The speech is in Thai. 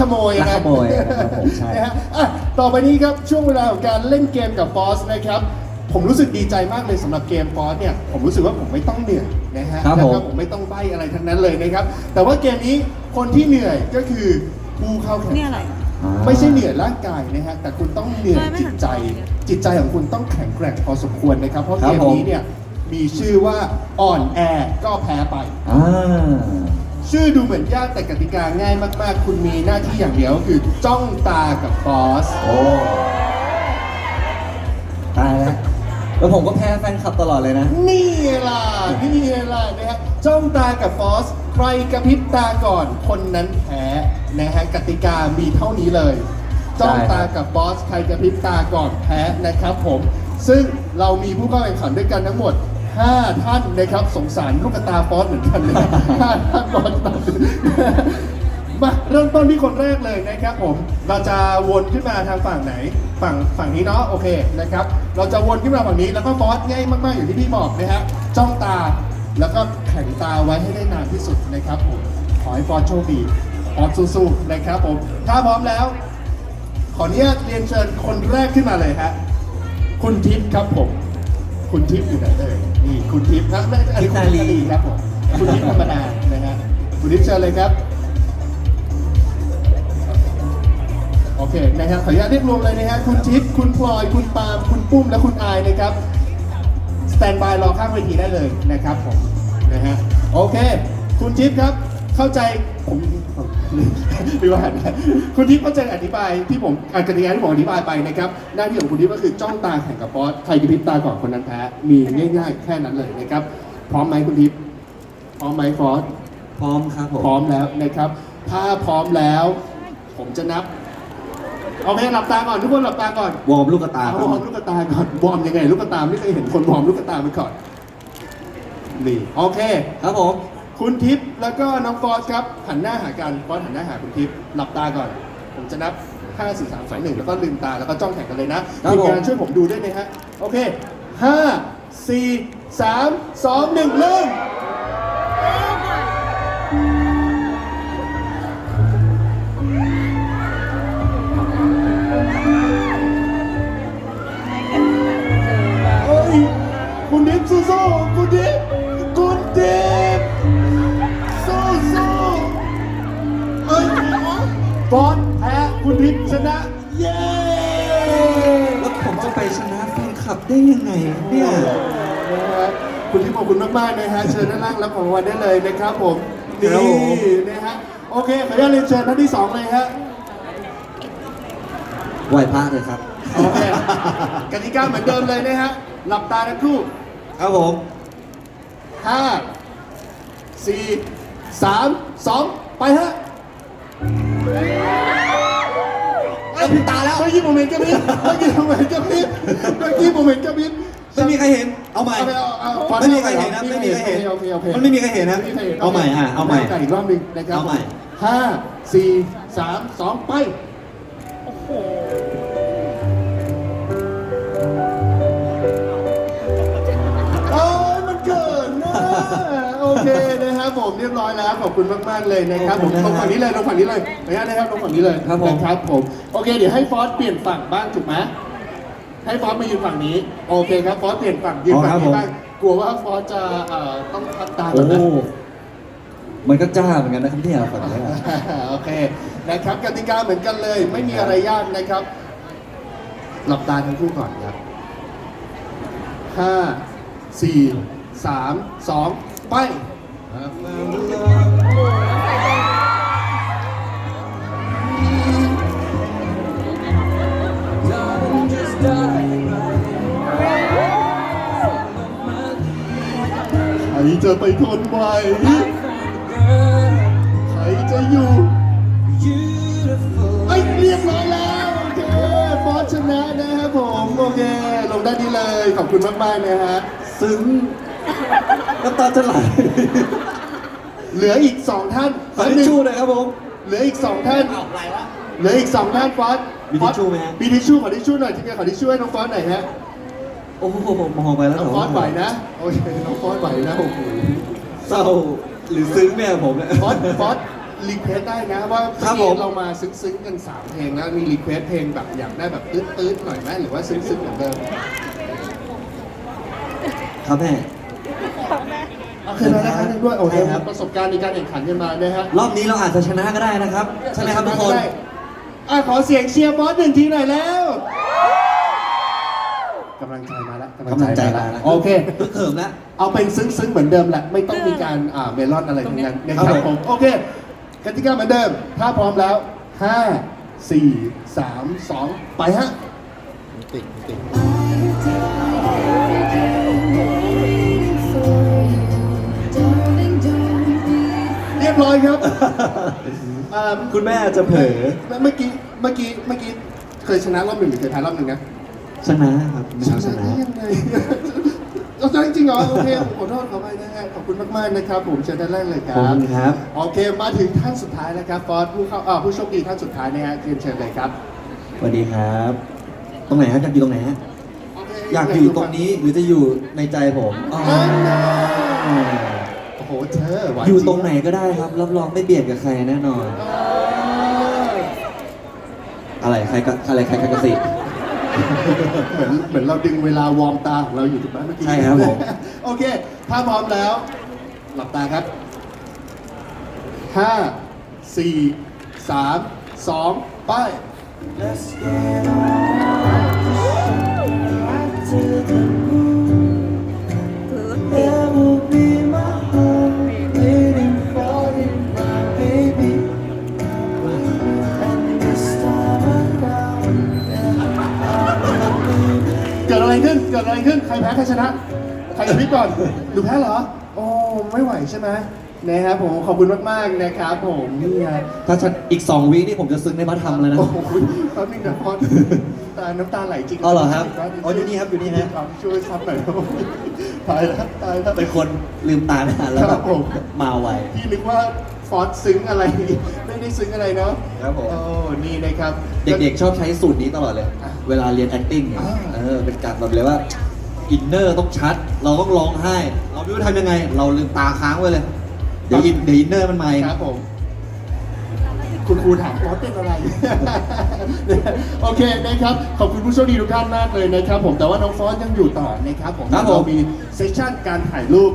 ขโมยลักนะขโมยครับผมใช่ นะฮะอะต่อไปนี้ครับช่วงเวลาของการเล่นเกมกับฟอสนะครับ ผมรู้สึกดีใจมากเลยสำหรับเกมฟอสเนี่ย ผมรู้สึกว่าผมไม่ต้องเหนื่อยนะฮะครับแล้วผมก็ผมไม่ต้องใบอะไรทั้งนั้นเลยนะครับ แต่ว่าเกมนี้คนที่เหนื่อยก็คือผู้เข้าแข่งนี่อะไรอ่าไม่ใช่เหนื่อยร่างกายนะฮะแต่คุณต้องเหนื่อยไม่ไม่จิตใจ จิตใจของคุณต้องแข็งแกร่งพอสมควรนะครับ เพราะครัเกบมผมนี้เนี่ยมีชื่อว่าอ่อนแอก็แพ้ไป อ่า ชื่อดูเหมือนยากแต่กติกาง่ายมากๆ คุณมีหน้าที่อย่างเดียวก็คือจ้องตากับบอส โอ้ตายแล้วแล้วผมก็แพ้แฟนคลับตลอดเลยนะ นี่ล่ะนี่ล่ะนะฮะจ้องตากับบอส ใครกระพริบตาก่อนคนนั้นแพ้นะฮะกติกามีเท่านี้เลยจ้องตากับบอส ใครกระพริบตาก่อนแพ้นะครับผม ซึ่งเรามีผู้เข้าแข่งขันด้วยกันทั้งหมด 5 ท่านนะครับสงสารลูกตาฟอสเหมือนกันเลยห้าท่านบอสมาเริ่มต้นที่คนแรกเลยนะครับผม เราจะวนขึ้นมาทางฝั่งไหน ฝั่งฝั่งนี้เนาะโอเคนะครับ เราจะวนขึ้นมาฝั่งนี้แล้วก็ฟอสง่ายมากๆอย่างที่พี่บอกนะฮะจ้องตาแล้วก็แข็งตาไว้ให้ได้นานที่สุดนะครับผมขอให้ฟอสโชคดีฟอสสู้ๆนะครับผมถ้าพร้อมแล้ว ขออนุญาตเรียนเชิญคนแรกขึ้นมาเลยฮะคุณทิพย์ครับผม คุณทิพย์อยู่ไหนเอ่ย นี่คุณทิพย์นะไม่อันนี้คุณทิพย์นาลีครับผมคุณทิพย์ธรรมดานะฮะคุณทิพย์เชิญเลยครับโอเคนะครับขออนุญาตเรียกรวมเลยนะฮะคุณทิพย์คุณพลอย คุณปาล์มคุณปุ้มและคุณอายนะครับสแตนบายรอข้างเวทีได้เลยนะครับผมนะฮะโอเค คุณทิพย์ครับเข้าใจผม ดีว่านะคุณทิพย์เข้าใจอธิบายที่ผมอะกติกาที่ผมอธิบายไปนะครับหน้าที่ของคุณทิพย์ก็คือจ้องตาแข่งกับบอสใครกระพริบตาก่อนคนนั้นแพ้มีง่ายๆ แค่นั้นเลยนะครับพร้อมไหมคุณทิพย์พร้อมไหมฟอสพร้อมครับผมพร้อมแล้วนะครับ ถ้าพร้อมแล้ว ผมจะนับเอาไหมหลับตาก่อนทุกคนหลับตาก่อนวอร์มลูกตาเอาครับวอร์มลูกตาก่อนวอร์มยังไงลูกตาไม่เคยเห็นคนวอร์มลูกตาไปก่อนนี่โอเค ครับผม คุณทิพย์แล้วก็น้องฟอสครับหันหน้าหากันฟอสหันหน้าหาคุณทิพย์หลับตาก่อน ผมจะนับ 5 4 3 2 1 แล้วก็ลืมตาแล้วก็จ้องแข่งกันเลยนะทีมงานช่วยผมดูด้วยนะฮะ โอเค 5 4 3 2 1เริ่มเฮ้ยคุณดิฟสู้ๆคุณดิฟคุณดิ ฟอนแพ้คุณดิฟชนะ เย้แล้วผมจะไปชนะแฟนคลับได้ยังไงเนี่ยนะฮะคุณดิฟขอบคุณมากๆนะฮะเชิญด้านล่างรับของรางวัลได้เลยนะครับผมนี่ครับผมนะฮะโอเคขออนุญาตเรียนเชิญท่านที่สองเลยฮะไหวพระเลยครับโอเคกติกาเหมือนเดิมเลยนะฮะหลับตาทั้งคู่ครับผมห้าสี่สามสองไปฮะ กระพริบตาแล้ว เมื่อกี้ผมเห็นกระพริบเมื่อกี้ผมเห็นกระพริบเมื่อกี้ผมเห็นกระพริบไม่มีใครเห็น เอาใหม่ เอาไปเอาเอาไม่มีใครเห็นนะไม่มีใครเห็น โอเคโอเคโอเคมันไม่มีใครเห็นนะไม่มีใครเห็นเอาใหม่อะเอาใหม่กันอีกรอบหนึ่งนะครับเอาใหม่ ห้าสี่สามสองไป โอ้โห เรียบร้อยแล้วขอบคุณมากๆเลยนะครับผมตรงฝั่งนี้เลยตรงฝั่งนี้เลยขออนุญาตนะครับตรงฝั่งนี้เลยครับผม นะครับผมโอเค เดี๋ยวให้ฟอสเปลี่ยนฝั่งบ้างถูกไหมให้ฟอสมายืนฝั่งนี้ โอเคครับฟอสเปลี่ยนฝั่งยืนฝั่งนี้บ้างกลัวว่าฟอสจะเอ่อต้องทับตาก่โอ้อนนะมันก็จ้าเหมือนกันนะครับเนี่ยฝั่งเนี้ย โอเคนะครับกติกาเหมือนกันเลย ไม่มีอะไรยากนะครับ หลับตาทั้งคู่ก่อนครับห้าสี่สามสองไป ใครจะไปทนไหวใครจะอยู่ไอ้เรียบร้อยแล้วโอเคฟอสชนะนะครับผมโอเคลงได้านนี้เลย ขอบคุณมากๆนะฮะซึ้งน้ำตาจะไหล เหลืออีกสองท่านขอทิชชู่หน่อยครับผมเหลืออีกสองท่านเหลืออีกสองท่านฟอสมีทิชชู่ไหมฮะ มีทิชชู่ขอทิชชู่หน่อยทีมงานขอทิชชู่ให้น้องฟอสหน่อยฮะ โอ้โหมองไปแล้วน้องฟอสไหวนะ โอเค น้องฟอสไหวนะโอ้โหเศร้าหรือซึ้งแม่ผมเนี่ย ฟอสฟอสรีเควสได้นะว่าครับเมื่อผมกี้เรามาซึ้งๆกันสามเพลงแล้วมีรีเควสเพลงแบบอยากได้แบบตื้ดๆหน่อยไหมหรือว่าซึ้งๆเหมือนเดิม ครับแม่ เอาคืนมานะคะด้วยโอ้โหใช่ครับ ประสบการณ์ในการแข่งขันกันมานะฮะรอบนี้เราอาจจะชนะก็ได้นะครับ ใช่ไหมครับทุกคน ได้อะขอเสียงเชียร์บอสหนึ่งทีหน่อยแล้วกำลังใจมาแล้วกำลังใจมาแล้วโอเคตึกเขิมแล้ว เอาเป็นซึ้งๆเหมือนเดิมแหละ ไม่ต้องมีการอ่าเมลอนอะไรทั้งนั้นนะคครัรับบผม ผม โอเคกติกาเหมือนเดิม ถ้าพร้อมแล้ว 5 4 3 2 ไปฮะ ติดติดเยบร้อยครับอ่าคุณแม่จะเผลอเมื่อกี้เมื่อกี้เมื่อกี้เคยชนะรอบหนึ่งหรือเคยแพ้รอบหนึ่งนะชนะครับไม่ใช่ชนะ ได้ยังไงเราชนะจริงๆเหรอโอเคผมขอโทษขอไปนะฮะขอบคุณมากๆนะครับ ผมเชิญท่านแรกเลยคขอบรับคุณครับ โอเคมาถึงท่านสุดท้ายแล้วครับฟอสผู้เข้าอ่าผู้โชคดีท่านสุดท้ายนะฮะเรียนเชิญเลยครับสวัสดีครับ ตรงไหนครับอยากอยู่ตรงไหนฮะโเคอยากอยู่ตรงนี้หรือจะอยู่ในใจผมอ๋อโอ้โหเธอหวานอยู่จตรงไหนก็ได้ครับ รับรองไม่เบียดกับใครแน่นอนอ่าอะไรใครก็อะไรใครกระสิ เหมือนเหมือนเราดึงเวลาวอร์มตาของเราอยู่ถูกไหมเมื่อกี้ใช่ครับผม โอเค ถ้าพร้อมแล้ว หลับตาครับห้าสี่สามสองไป There ดอะไรขึ้น ใครแพ้ใครชนะ ใครจะพิกก่อนหนูแพ้เหรอ โอ้ไม่ไหวใช่ไหมนะครับผมขอบคุณมากๆนะครับผมนี่ไงถ้าฉันอีก 2 วีคนี่ผมจะซึ้งในพระธรรมแล้วนะ โอ้โหแป๊บนึงนะพอตาน้ำตาไหลจริงอ๋อเหรอครับอ๋ออยู่นี่ครับอยู่นี่ฮะช่วยซับหน่อยครับตายแล้วตายแล้วเป็นคนลืมตาไม่ทันแล้วคแบรับบผมมาไวพี่นึกว่าฟอสซึ้งอะไรไม่ ได้ซึ้งอะไรเนาะครับผม โอ้นี่นะครับ เด็กๆ ชอบใช้สูตรนี้ตลอดเลย อะเวลาเรียน acting เนี่ยอ่า เออ เป็นการแบบเลยว่า อินเนอร์ต้องชัด เราต้องร้องไห้ เราไม่รู้ทำยังไง เราลืมตาค้างไว้เลย เดี๋ยวอินเดี๋ยวอินเนอร์มันมาเอง ครับผม คุณครูถามฟอสเป็นอะไร โอเคนะครับ ขอบคุณผู้โชคดีทุกท่านมากเลยนะครับ ผมแต่ว่าน้องฟอสยังอยู่ต่อนะครับผมครับผม เรามีเซสชั่นการถ่ายรูป